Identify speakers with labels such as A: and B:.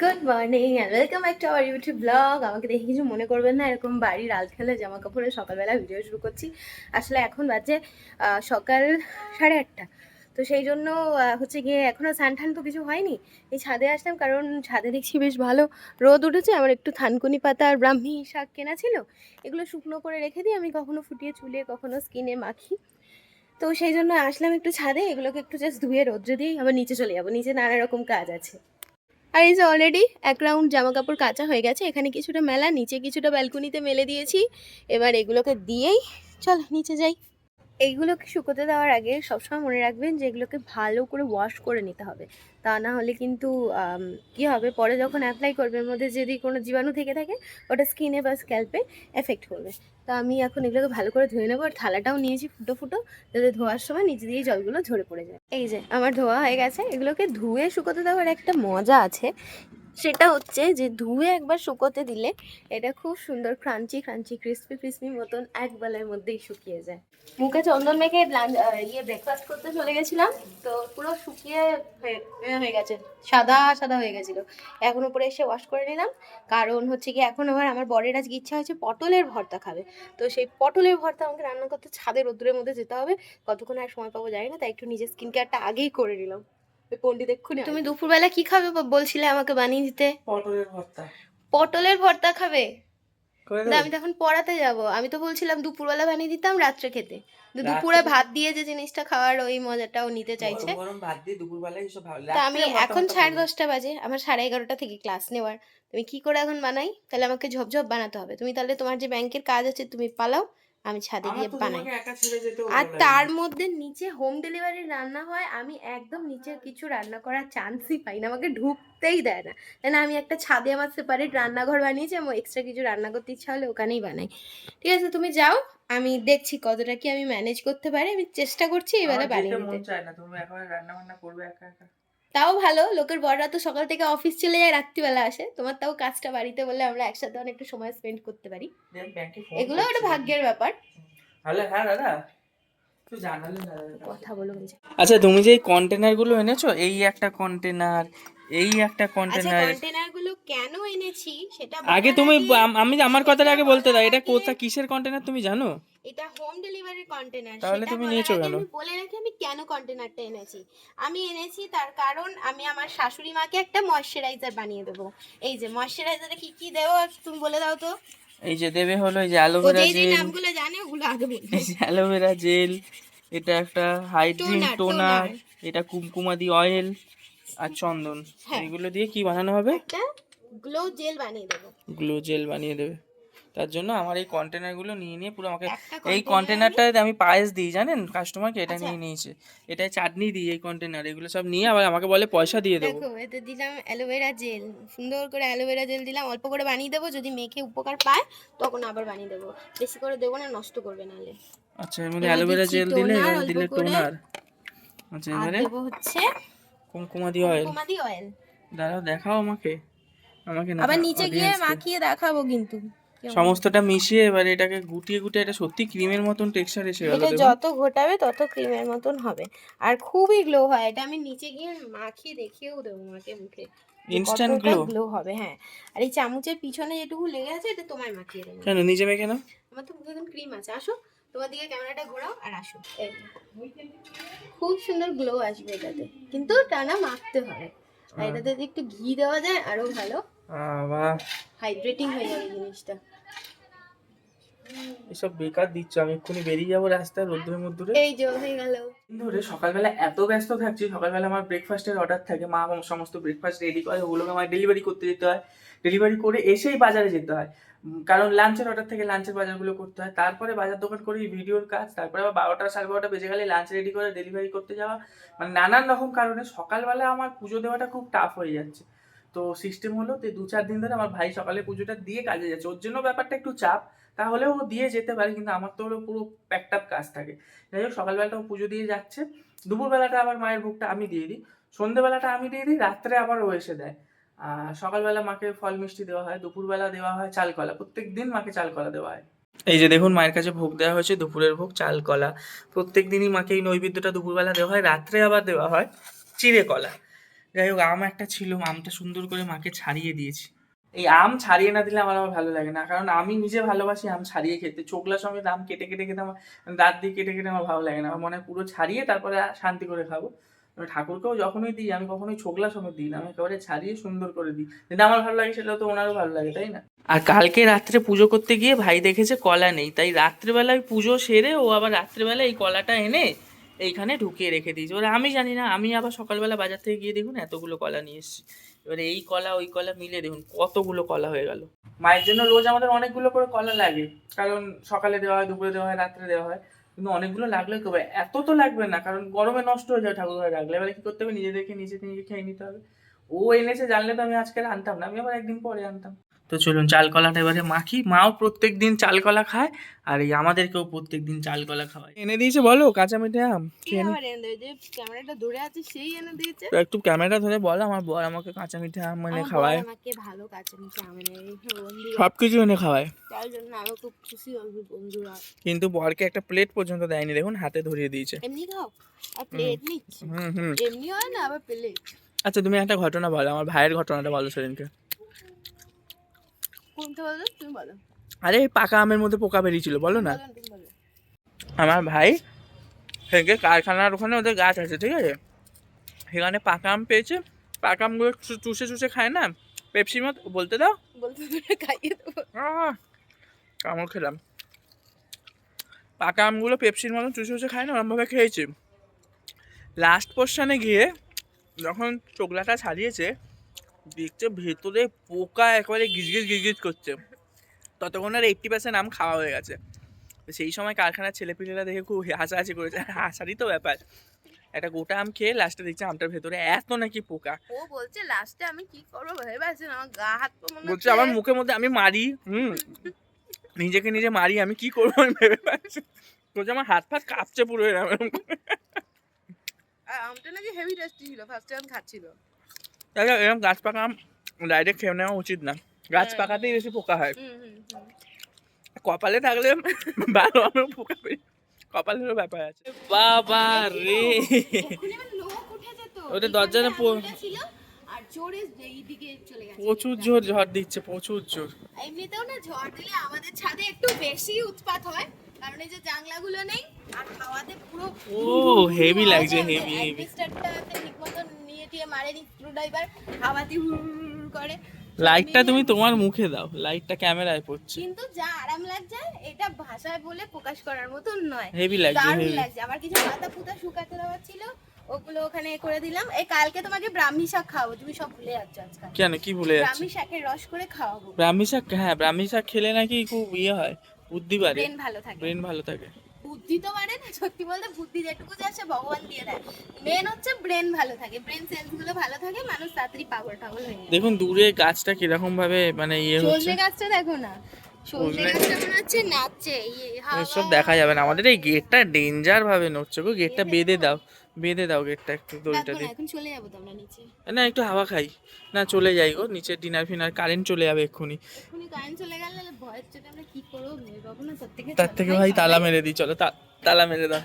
A: Good morning and welcome back to our YouTube vlog আমাকে দেখে কিছু মনে করবেন না, এরকম বাড়ির আলখালে জামা কাপড়ে সকালবেলা ভিডিও শুরু করছি। আসলে এখন বাজে সকাল সাড়ে আটটা। তো সেই জন্য হচ্ছে গিয়ে এখনও স্নান তো কিছু হয়নি। এই ছাদে আসলাম কারণ ছাদে দেখছি বেশ ভালো রোদ উঠেছে। আমার একটু থানকুনি পাতা আর ব্রাহ্মী শাক কেনা ছিল। এগুলো শুকনো করে রেখে দিই। আমি কখনো ফুটিয়ে চুলে কখনো স্কিনে মাখি। তো সেই জন্য আসলাম একটু ছাদে। এগুলোকে একটু জাস্ট ধুয়ে রোদ্রে দিয়েই আবার নিচে চলে যাব। নিচে নানা রকম কাজ আছে। আর এই যে অলরেডি এক রাউন্ড জামা কাপড় কাঁচা হয়ে গেছে, এখানে কিছুটা মেলা, নিচে কিছুটা ব্যালকনিতে মেলে দিয়েছি। এবার এগুলোকে দিয়েই চল, নিচে যাই। এইগুলোকে শুকোতে দেওয়ার আগে সবসময় মনে রাখবেন যে এগুলোকে ভালো করে ওয়াশ করে নিতে হবে। তা না হলে কিন্তু কি হবে? পরে যখন অ্যাপ্লাই করবে, এর মধ্যে যদি কোনো জীবাণু থেকে থাকে, ওটা স্কিনে বা স্ক্যাল্পে এফেক্ট করবে। তো আমি এখন এগুলোকে ভালো করে ধুয়ে নেব, আর থালাটাও নিয়েছি ফুটো ফুটো, যাতে ধোয়ার সময় নিচে দিয়ে জলগুলো ঝরে পড়ে যায়। এই যে, আমার ধোয়া হয়ে গেছে। এগুলোকে ধুয়ে শুকোতে দেওয়ার একটা মজা আছে। সেটা হচ্ছে যে ধুয়ে একবার শুকোতে দিলে এটা খুব সুন্দর ক্রাঞ্চি ক্রাঞ্চি ক্রিস্পি ক্রিস্পি মতন এক বেলার মধ্যেই শুকিয়ে যায়। মুখে চন্দন মেখে ইয়ে ব্রেকফাস্ট করতে চলে গেছিলাম, তো পুরো শুকিয়ে হয়ে গেছে, সাদা সাদা হয়ে গেছিল। এখন উপরে এসে ওয়াশ করে নিলাম, কারণ হচ্ছে কি এখন আবার আমার বরের আজকে ইচ্ছা হয়েছে পটলের ভর্তা খাবে। তো সেই পটলের ভর্তা আমাকে রান্না করতে ছাদের রোদ্রের মধ্যে যেতে হবে, কতক্ষণ আর সময় পাবো জানি না, তাই একটু নিজের স্কিন কেয়ারটা আগেই করে নিলাম। ওই পণ্ডিত এক্ষুনি তুমি দুপুরবেলা কি খাবে? বলছিলে আমাকে বানিয়ে দিতে।
B: পটলের ভর্তা।
A: পটলের ভর্তা খাবে? আমি তো এখন পড়াতে যাব। আমি তো বলছিলাম দুপুরবেলা বানিয়ে দিতাম রাত্রে খেতে। দুপুরে ভাত দিয়ে যে জিনিসটা খাওয়ার ওই মজাটাও নিতে চাইছে।
B: গরম গরম ভাত দিয়ে দুপুরবেলায় এসব ভালো
A: তা আমি এখন সাড়ে দশটা বাজে আমার সাড়ে এগারোটা থেকে ক্লাস নেওয়ার। তুমি কি করে এখন বানাই? তাহলে আমাকে ঝপঝপ বানাতে হবে। তুমি তাহলে তোমার যে ব্যাংকের কাজ আছে তুমি পালাও। আমি ছাদে গিয়ে বানাই। আর তার মধ্যে নিচে হোম ডেলিভারি রান্না হয় আমি একদম নিচে কিছু রান্না করার চান্সই পাই না আমাকে ঢুকতেই দেয় না। না আমি একটা ছাদে আমার সেপারেট রান্নাঘর বানিয়েছি আমার এক্সট্রা কিছু রান্না করতে ইচ্ছা হলে ওখানেই বানাই। ঠিক আছে তুমি যাও আমি দেখছি কতটা কি আমি ম্যানেজ করতে পারি আমি চেষ্টা করছি এবারে বানিয়ে দিতে
B: চায় না তুমি এখন রান্না বান্না করবে একা একা।
A: তাও ভালো লোকের বড়রা তো সকাল থেকে অফিস চলে যায় রাত্রিবেলা আসে। তোমার তাও কাজটা বাড়িতে বলে আমরা একসাথে অনেকটা সময় স্পেন্ড করতে পারি। এগুলো একটা ভাগ্যের ব্যাপার।
B: হ্যালো হ্যাঁ দাদা। তুই জানালে না দাদা।
A: কথা বলো
B: আচ্ছা তুমি যে কন্টেনারগুলো এনেছো এই একটা কন্টেনার এই একটা
A: আচ্ছা
B: কন্টেনার
A: কন্টেনারগুলো কেন এনেছি সেটা
B: আগে তুমি আম- আমি আমার কথাটা আগে বলতে দাও এটা কোথা কিসের কন্টেনার তুমি জানো?
A: এটা হোম ডেলিভারি কন্টেনার
B: তাহলে তুমি নিয়েছো কেন?
A: বলে রাখি আমি কেন কন্টেনারটা এনেছি। আমি এনেছি তার কারণ আমি আমার শাশুড়ি মাকে একটা ময়শ্চারাইজার বানিয়ে দেবো। এই যে ময়শ্চারাইজারে কি কি দেবো তুমি বলে দাও তো।
B: এই যে দেবে হলো এই যে অ্যালোভেরা জেল
A: নামগুলো জানে ওগুলো আগে বলবে
B: এই যে অ্যালোভেরা জেল এটা একটা
A: Toner,
B: টোনার এটা কুমকুমাদি অয়েল আর চন্দন।
A: হ্যাঁ।
B: এগুলো দিয়ে কি বানানো হবে?
A: একটা গ্লো জেল বানিয়ে দেবো।
B: গ্লো জেল বানিয়ে দেবে। তার জন্য আমার এই কন্টেনারগুলো নিয়ে নিয়ে পুরো আমাকে এই কন্টেনারটায় আমি পায়েস দিই জানেন? কাস্টমারকে এটা
A: আচ্ছা।
B: নিয়ে নিয়েছে। এটায় চাটনি দিই এই কন্টেনার এগুলো সব নিয়ে আবার আমাকে বলে পয়সা দিয়ে দেবো।
A: দেখো এতে দিলাম অ্যালোভেরা জেল। সুন্দর করে অ্যালোভেরা জেল দিলাম। অল্প করে বানিয়ে দেবো যদি মেখে উপকার পায় তখন আবার বানিয়ে দেবো। বেশি করে দেবো না নষ্ট করবে নাহলে।
B: আচ্ছা এর মধ্যে অ্যালোভেরা জেল দিলে দিলে টোনার। আচ্ছা এবারে?
A: হচ্ছে
B: কুমকুমাদি অয়েল
A: কুমাদি অয়েল
B: দাঁড়াও দেখাও আমাকে। আমাকে না
A: আবার নিচে গিয়ে মাখিয়ে দেখাবো কিন্তু।
B: সমস্তটা মিশিয়ে এবার এটাকে গুটিয়ে গুটিয়ে এটা সত্যি ক্রিমের মতন টেক্সচার এসে গেল
A: এটা যত ঘোটাবে তত ক্রিমের মতন হবে। আর খুবই গ্লো হয় এটা আমি নিচে গিয়ে মাখিয়ে দেখিয়েও দেবো মাকে মুখে।
B: ইনস্ট্যান্ট গ্লো
A: গ্লো হবে হ্যাঁ। আর এই চামচের পিছনে যেটুকু লেগে আছে এটা তোমায় মাখিয়ে দেবো।
B: কেন নিজে মেখে নাও।
A: আমার তো মুখে এখন ক্রিম আছে। আসো তোমার দিকে ক্যামেরাটা ঘোরাও আর আসো। খুব সুন্দর গ্লো আসবে এটাতে। কিন্তু টানা মাখতে হবে আর এটাতে যদি একটু ঘি দেওয়া যায় আরও ভালো। হাইড্রেটিং হয়ে যাবে জিনিসটা।
B: এসব বেকার দিচ্ছ আমি এক্ষুনি বেরিয়ে যাব রাস্তায় রোদ্রের মধ্যে।
A: এই যে হয়ে গেল।
B: ধরে সকালবেলা এত ব্যস্ত থাকছি সকালবেলা আমার ব্রেকফাস্টের অর্ডার থাকে। মা সমস্ত ব্রেকফাস্ট রেডি করে ওগুলোকে আমার ডেলিভারি করতে যেতে হয়। ডেলিভারি করে এসেই বাজারে যেতে হয়। কারণ লাঞ্চের অর্ডার থেকে লাঞ্চের বাজারগুলো করতে হয়। তারপরে বাজার দোকান করে, ভিডিওর কাজ। তারপরে আবার বারোটা সাড়ে বারোটা বেজে গেলে লাঞ্চ রেডি করে ডেলিভারি করতে যাওয়া। মানে নানান রকম কারণে সকালবেলা আমার পুজো দেওয়াটা খুব টাফ হয়ে যাচ্ছে। তো সিস্টেম হলো যে দু চার দিন ধরে আমার ভাই সকালে পুজোটা দিয়ে কাজে যাচ্ছে। ওর জন্য ব্যাপারটা একটু চাপ, তাহলেও ও দিয়ে যেতে পারে, কিন্তু আমার তো হলো পুরো প্যাকড আপ কাজ থাকে। যাই হোক, সকালবেলাটা ও পুজো দিয়ে যাচ্ছে। দুপুরবেলাটা আবার মায়ের ভোগটা আমি দিয়ে দিই। সন্ধ্যেবেলাটা আমি দিয়ে দিই, রাত্রে আবার ও এসে দেয়। সকালবেলা মাকে ফল মিষ্টি দেওয়া হয় দুপুরবেলা দেওয়া হয় চালকলা। প্রত্যেক দিন মাকে চালকলা দেওয়া হয়। এই যে দেখুন মায়ের কাছে ভোগ দেওয়া হয়েছে দুপুরের ভোগ চালকলা। প্রত্যেক দিনই মাকে এই নৈবেদ্যটা দুপুরবেলা দেওয়া হয় রাত্রে আবার দেওয়া হয় চিড়ে কলা যাই হোক আম একটা ছিল আমটা সুন্দর করে মাকে ছাড়িয়ে দিয়েছি। এই আম ছাড়িয়ে না দিলে আমার আবার ভালো লাগে না কারণ আমি নিজে ভালোবাসি আম ছাড়িয়ে খেতে। চোখলা সমেত আম কেটে কেটে খেতে আমার দাঁত দিয়ে কেটে কেটে আমার ভালো লাগে না। আমার মনে হয় পুরো ছাড়িয়ে তারপরে শান্তি করে খাব। ঠাকুরকেও যখনই দিই আমি কখনোই ছোকলা সমেত দিই না আমি একেবারে ছাড়িয়ে সুন্দর করে দিই। যেটা আমার ভালো লাগে সেটা তো ওনারও ভালো লাগে তাই না? আর কালকে রাত্রে পুজো করতে গিয়ে ভাই দেখেছে কলা নেই তাই রাত্রেবেলায় পুজো সেরে ও আবার রাত্রেবেলা এই কলাটা এনে এইখানে ঢুকিয়ে রেখে দিয়েছে। এবারে আমি জানি না আমি আবার সকালবেলা বাজার থেকে গিয়ে দেখুন এতগুলো কলা নিয়ে এসেছি। এবারে এই কলা ওই কলা মিলে দেখুন কতগুলো কলা হয়ে গেল। মায়ের জন্য রোজ আমাদের অনেকগুলো করে কলা লাগে কারণ সকালে দেওয়া হয় দুপুরে দেওয়া হয় রাত্রে দেওয়া হয়। কিন্তু অনেকগুলো লাগলে তো এত তো লাগবে না, কারণ গরমে নষ্ট হয়ে যায় ঠাকুর ঘরে রাখলে। এবারে কি করতে হবে? নিজেদেরকে নিজে নিজে খেয়ে নিতে হবে। ও এনেছে, জানলে তো আমি আজকে আনতাম না। আমি আবার একদিন পরে আনতাম। তো চলুন চাল কলাটা এবারে মাখি। মাও প্রত্যেক দিন চাল কলা খায় আর এই আমাদেরকেও প্রত্যেক দিন চাল কলা খাওয়ায়। এনে দিয়েছে বলো কাঁচা মিঠে আম।
A: এনে ক্যামেরাটা ধরে আছে সেই এনে দিয়েছে?
B: একটু ক্যামেরা ধরে বল আমার বর আমাকে কাঁচা মিঠে আম এনে খাওয়ায়।
A: আমাকে ভালো কাছে নিচে আমি বন্ধু।
B: সব কিছু এনে খাওয়ায়।
A: তাই জন্য আমি খুব খুশি হবি বন্ধুরা।
B: কিন্তু বরকে একটা প্লেট পর্যন্ত দেয়নি দেখুন হাতে ধরিয়ে দিয়েছে।
A: এমনি খাও আর প্লেট নিচ্ছি।
B: হুম হুম।
A: এমনি হয় না আবার প্লেট
B: আচ্ছা তুমি একটা ঘটনা বলো আমার ভাইয়ের ঘটনাটা বলো সেদিনকে।
A: কোনটা বলো? তুমি বলো।
B: আরে পাকা আমের মধ্যে পোকা বেরিয়েছিল বলো না। আমার ভাই সেদিনকে কারখানার ওখানে ওদের গাছ আছে ঠিক আছে? সেখানে পাকা আম পেয়েছে। পাকা আমগুলো চুষে চুষে খায় না? পেপসির মতো বলতে দাও।
A: বলতে খাইয়ে দেবো।
B: কামড় খেলাম। পাকা আমগুলো পেপসির মতন চুষে চুষে খায় না ওরমভাবে খেয়েছে। লাস্ট পোর্শনে গিয়ে যখন চোখলাটা ছাড়িয়েছে দেখছে ভেতরে পোকা একেবারে গিজগিজ গিজগিজ করছে। ততক্ষণ আর এইটটি পার্সেন্ট আম খাওয়া হয়ে গেছে। সেই সময় কারখানার ছেলেপিলেরা দেখে খুব হাসাহাসি করেছে। হাসারই তো ব্যাপার। একটা গোটা আম খেয়ে লাস্টে দেখছে আমটার ভেতরে এত নাকি পোকা।
A: ও বলছে লাস্টে আমি কি করব ভেবে আমার গা হাত পা মনে
B: বলছে আমার মুখের মধ্যে আমি মারি হুম। নিজেকে নিজে মারি আমি কি করব আমি ভেবে পাচ্ছি বলছে আমার হাত ফাত কাঁপছে পুরো।
A: আর আমটা নাকি হেভি টেস্টি ছিল। ফার্স্ট টাইম খাচ্ছিল
B: তাই এরকম গাছ পাকা ডাইরেক্ট খেয়ে নেওয়া উচিত না। গাছ
A: হ্যাঁ।
B: পাকাতেই বেশি পোকা হয়। কপালে থাকলে ভালো আমেও পোকা কপালেরও ব্যাপার আছে। বাবা রে।
A: ওখানে আমার লোক উঠে যেত।
B: ওটা
A: জোরে এইদিকে চলে গেছে।
B: প্রচুর জোর ঝড় দিচ্ছে প্রচুর জোর।
A: এমনিতেও না ঝড় দিলে আমাদের ছাদে একটু বেশি উৎপাত হয় কারণ এই যে জানলাগুলো নেই আর হাওয়াতে পুরো
B: ও, heavy লাগছে, heavy.
A: অ্যাডমিনিস্ট্রেটরটাতে ঠিকমতো স্ক্রুড্রাইভার হাওয়াতে করে।
B: লাইটটা তুমি তোমার মুখে দাও লাইটটা ক্যামেরায় পড়ছে।
A: কিন্তু যা আরাম লাগছে এটা ভাষায় বলে প্রকাশ করার মতন নয়।
B: হেভি লাগছে হেভি
A: লাগছে। আমার কিছু পাতা পুতা শুকাতে দেওয়া ছিল ওগুলো ওখানে করে দিলাম। এই কালকে তোমাকে ব্রাহ্মী শাক খাওয়াবো তুমি সব ভুলে যাচ্ছ আজকাল।
B: কেন? কি ভুলে যাচ্ছে?
A: ব্রাহ্মী শাকের রস করে খাওয়াবো।
B: ব্রাহ্মী শাক হ্যাঁ ব্রাহ্মী শাক খেলে নাকি খুব ইয়ে হয় বুদ্ধি বাড়ে।
A: ব্রেন ভালো থাকে।
B: ব্রেন ভালো থাকে।
A: বুদ্ধি তো বাড়ে না সত্যি বলতে বুদ্ধি যেটুকু যা সে ভগবান দিয়ে দেয়। মেন হচ্ছে ব্রেন ভালো থাকে ব্রেন সেলসগুলো ভালো থাকে মানুষ তাড়াতাড়ি পাগল টাগল হয়ে যায়।
B: দেখুন দূরে গাছটা কীরকম ভাবে মানে ইয়ে হচ্ছে।
A: সজনে গাছটা দেখো না মনে ইয়ে
B: দেখা যাবে না। আমাদের এই গেটটা ডেঞ্জার ভাবে নড়ছে গো গেটটা বেঁধে দাও। বেঁধে দাও গেটটা একটু দড়িটা দিয়ে।
A: এখন চলে যাব তো আমরা নিচে।
B: না একটু হাওয়া খাই। না চলে যাই গো নিচে ডিনার ফিনার কারেন্ট চলে যাবে এক্ষুনি।
A: এক্ষুনি কারেন্ট চলে গেলে ভয়ের আমরা কি করব? ভেবে পাবো না তার থেকে
B: তার থেকে ভাই তালা মেরে দিই চলো তালা মেরে দাও।